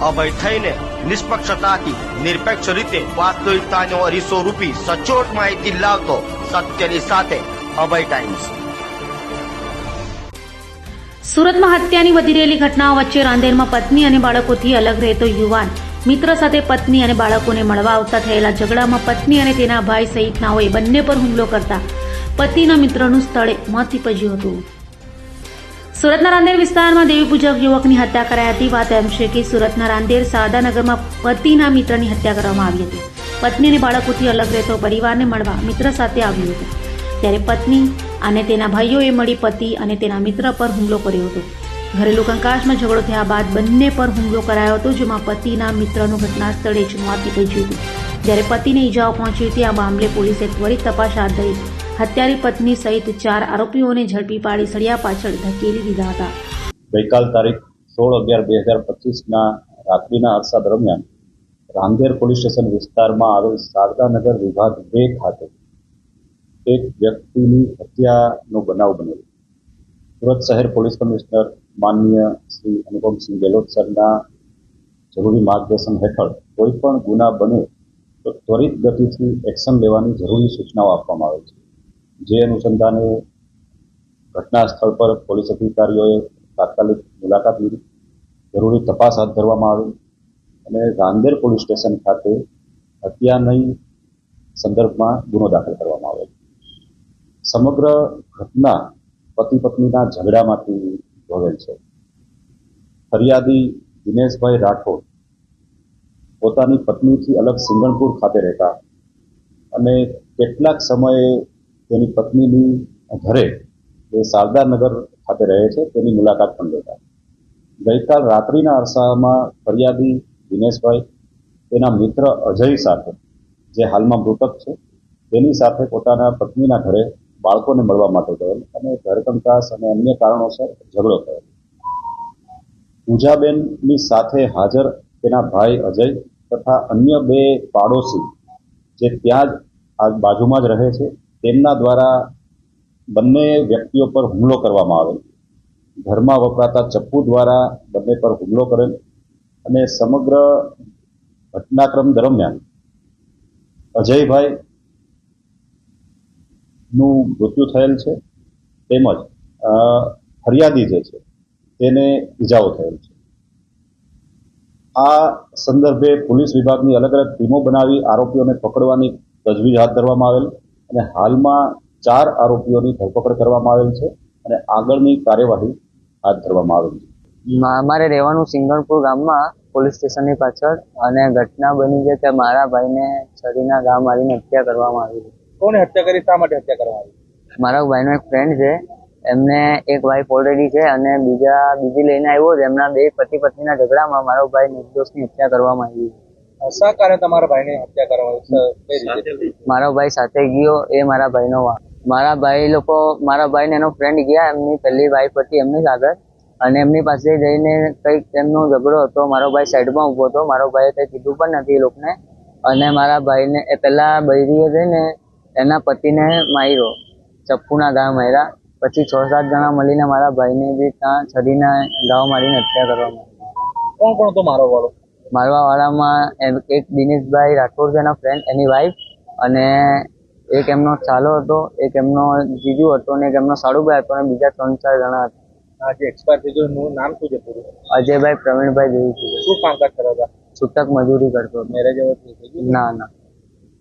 અભય થઈને નિષ્પક્ષતાથી નિરપેક્ષ રીતે વાસ્તવિકતાનો અરીસો રૂપી સચોટ માહિતી લાવતો સત્યની સાથે અભય ટાઈમ્સ. સુરતમાં હત્યાની વધી રહેલી ઘટનાઓ વચ્ચે રાંદેરમાં પત્ની અને બાળકોથી અલગ રહેતો યુવાન, મિત્ર સાથે પત્ની અને બાળકોને મળવા આવતા થયેલા ઝઘડામાં પત્ની અને તેના ભાઈ સહિતનાઓએ બંને પર હુમલો કરતા પતિના મિત્રનું સ્થળે મોત નીપજ્યું હતું. સુરતના રાંદેર વિસ્તારમાં દેવી પૂજક યુવકની હત્યા કરાઈ હતી. વાત એમ છે કે સુરતના રાંદેર સાદાનગરમાં પતિના મિત્રની હત્યા કરવામાં આવી હતી. પત્ની અને બાળકોથી અલગ રહેતો પરિવારને મળવા મિત્ર સાથે આવ્યું હતું. ત્યારે પત્ની અને તેના ભાઈઓએ મળી પતિ અને તેના મિત્ર પર હુમલો કર્યો હતો. ઘરેલુ કંકાશમાં ઝઘડો થયા બાદ બંને પર હુમલો કરાયો હતો, જેમાં પતિના મિત્રનું ઘટના સ્થળે જ મોત નીપજ્યું હતું. જ્યારે પતિને ઈજાઓ પહોંચી હતી, આ મામલે પોલીસે ત્વરિત તપાસ હાથ ધરી હત્યારી પત્ની સહિત ચાર આરોપીઓને ઝડપી પાડી સળિયા પાછળ ધકેલી દીધા હતા. ગઈકાલ તારીખ સોળ અગિયાર બે હજાર પચીસના રાત્રિના અરસા દરમિયાન રાંદેર પોલીસ સ્ટેશન વિસ્તારમાં આવેલ શારદાનગર વિભાગ બે ખાતે એક વ્યક્તિની હત્યાનો બનાવ બનેલો. સુરત શહેર પોલીસ કમિશનર માનનીય શ્રી અનુપમસિંહ ગેહલોત સરના જરૂરી માર્ગદર્શન હેઠળ કોઈ પણ ગુના બને તો ત્વરિત ગતિથી એક્શન લેવાની જરૂરી સૂચનાઓ આપવામાં આવે છે. જે અનુસંધાને ઘટના સ્થળ પર પોલીસ અધિકારીઓએ તાત્કાલિક મુલાકાત લીધી. જરૂરી તપાસ હાથ ધરવામાં આવી અને રાંદેર પોલીસ સ્ટેશન ખાતે હત્યાની સંદર્ભમાં ગુનો દાખલ કરવામાં આવ્યો. સમગ્ર ઘટના પતિ પત્નીના ઝઘડામાંથી ઉદ્ભવેલ છે. ફરિયાદી દિનેશભાઈ રાઠોડ પોતાની પત્નીથી અલગ સિંગણપુર ખાતે રહેતા અને કેટલાક સમયે તેની પત્નીની ઘરે એ શારદાનગર ખાતે રહે છે, તેની મુલાકાત પણ લેતા. ગઈકાલ રાત્રિના અરસામાં ફરિયાદી દિનેશભાઈ, તેના મિત્ર અજય સાથે, જે હાલમાં મૃતક છે, તેની સાથે પોતાના પત્નીના ઘરે બાળકોને મળવા માટે ગયેલ અને ઘરકંકાસ અને અન્ય કારણોસર ઝઘડો થયો. પૂજાબેનની સાથે હાજર તેના ભાઈ અજય તથા અન્ય બે પાડોશી, જે ત્યાં જ બાજુમાં જ રહે છે તેમના દ્વારા બંને વ્યક્તિઓ પર હુમલો કરવામાં આવેલ. ઘરમાં વપરાતા ચપ્પુ દ્વારા બંને પર હુમલો કરેલ અને સમગ્ર ઘટનાક્રમ દરમિયાન અજયભાઈ નું મૃત્યુ થયેલ છે. તેમજ ફરિયાદી જે છે, તેને ઇજાઓ થયેલ છે. આ સંદર્ભે પોલીસ વિભાગની અલગ અલગ ટીમો બનાવી આરોપીઓને પકડવાની તજવીજ હાથ ધરવામાં આવેલ. અને હાલમાં ચાર આરોપીઓની ધરપકડ કરવામાં આવેલ છે અને આગળની કાર્યવાહી હાથ ધરવામાં આવેલ છે. મારે રહેવાનું સિંગણપુર ગામમાં પોલીસ સ્ટેશનની પાછળ અને ઘટના બની છે કે મારા ભાઈને છરીના ઘા મારીને હત્યા કરવામાં આવી છે. કોને હત્યા કરી? શા માટે હત્યા કરવામાં આવી? મારા ભાઈનો એક ફ્રેન્ડ છે એમને એક વાઈફ ઓલરેડી છે અને બીજા બીજી લઈને આવ્યો છે. એમના બે પતિ પત્નીના ઝઘડામાં મારો ભાઈ નિર્દોષની હત્યા કરવામાં આવી છે. શા કારણે તમારા ભાઈને હત્યા કરવામાં મારો ભાઈ સાથે ગયો એ મારા ભાઈનો મારા ભાઈ લોકો મારા ભાઈ ને એનો ફ્રેન્ડ ગયા એમની પહેલી વાઈફ હતી એમની જ આગળ. અને એમની પાસે જઈને કંઈક એમનો ઝઘડો હતો મારો ભાઈ સાઈડમાં ઊભો હતો. મારો ભાઈએ કંઈ કીધું પણ નથી એ લોકોને. અને મારા ભાઈને એ પહેલા બૈરીએ જઈને એના પતિને માર્યો. ચપ્પુના ઘા માર્યા. પછી છ સાત જણા મળીને મારા ભાઈને બી ત્યાં છરીના ઘાવ મારીને હત્યા કરવામાં. કોણ કોણ હતો મારો વાળો? મારવા વાળામાં એમ- એક દિનેશભાઈ રાઠોડ છે એના ફ્રેન્ડ એની વાઈફ અને એક એમનો ચાલો હતો એક એમનો જીજુ હતો ને એક એમનો સાડુભાઈ હતો અને બીજા ત્રણ ચાર જણા હતા. આ એક્સપાયર થઈ ગયું એનું નામ શું છે પૂરું? અજયભાઈ પ્રવીણભાઈ શું કામકાજ કરતા હતા? છૂટક મજૂરી કરતો મેરેજ ના ના.